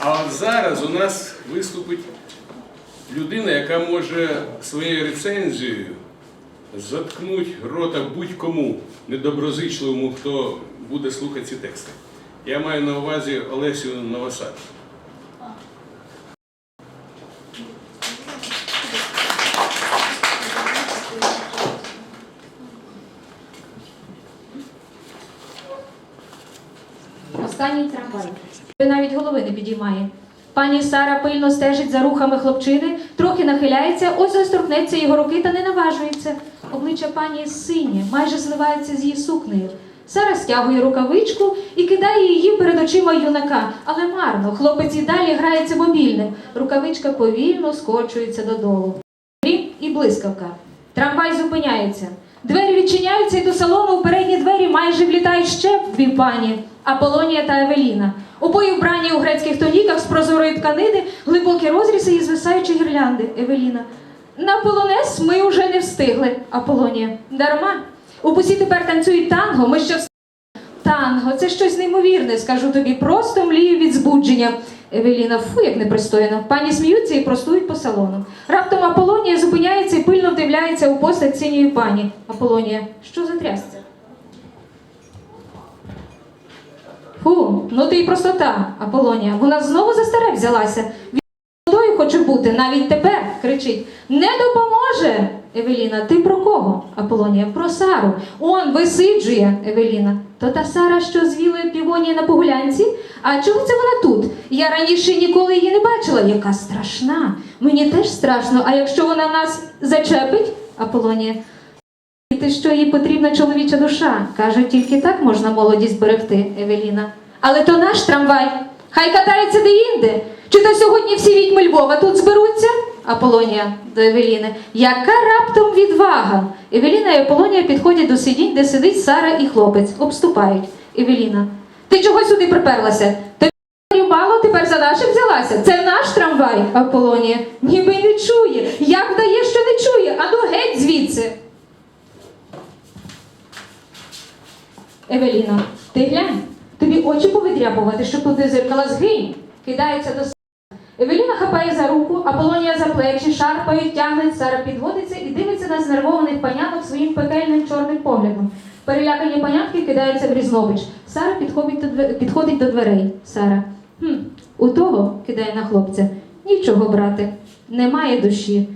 А зараз у нас виступить людина, яка може своєю рецензією заткнути рота будь-кому недоброзичливому, хто буде слухати ці тексти. Я маю на увазі Олесю Новосад. Останній трамвай. Навіть голови не підіймає. Пані Сара пильно стежить за рухами хлопчини, трохи нахиляється, ось ось його руки та не наважується. Обличчя пані синє, майже зливається з її сукнею. Сара стягує рукавичку і кидає її перед очима юнака, але марно, хлопець і далі грається мобільним. Рукавичка повільно скочується додолу. Грім і блискавка. Трамвай зупиняється. Двері відчиняються, і до салону у двері майже влітають ще дві пані Аполонія та Евеліна. Обоє вбрані у грецьких тоніках з прозорої тканини, глибокі розрізи і звисаючі гірлянди. Евеліна. На полонез ми вже не встигли. Аполонія. Дарма. У пусі тепер танцюють танго, ми ще встигли. Танго, це щось неймовірне, скажу тобі, просто млію від збудження. Евеліна, фу, як непристойно. Пані сміються і простують по салону. Раптом Аполонія зупиняється і пильно вдивляється у постать синьої пані. Аполонія, що за трясця? Фу, ну ти й простота, Аполонія. Вона знову за старе взялася. Від молодою хоче бути, навіть тепер кричить: Не допоможе! Евеліна, ти про кого? Аполонія, про Сару. Он висиджує, Евеліна. То та Сара, що з вілою півонії на погулянці? А чого це вона тут? Я раніше ніколи її не бачила. Яка страшна. Мені теж страшно. А якщо вона нас зачепить? Аполонія. Ти що їй потрібна чоловіча душа? Кажуть, тільки так можна молодість берегти, Евеліна. Але то наш трамвай. Хай катається де-інде. Чи то сьогодні всі відьми Львова тут зберуться? Аполонія до Евеліни. Яка раптом відвага? Евеліна і Аполонія підходять до сидінь, де сидить Сара і хлопець. Обступають. Евеліна. Ти чого сюди приперлася? Тобі мало тепер за нашим взялася? Це наш трамвай, Аполонія. Ніби не чує. Як вдає, що не чує? Ану геть звідси. Евеліно, ти глянь, тобі очі повидряпувати, щоб туди зеркала згинь. Кидається до. Евеліна хапає за руку, Аполонія за плечі, шарпають, тягнуть, Сара підводиться і дивиться на знервованих панянок своїм пекельним чорним поглядом. Перелякані панянки кидаються в різнобич. Сара підходить до, две- підходить до дверей. Сара. Хм, у того, кидає на хлопця, нічого брати, немає душі.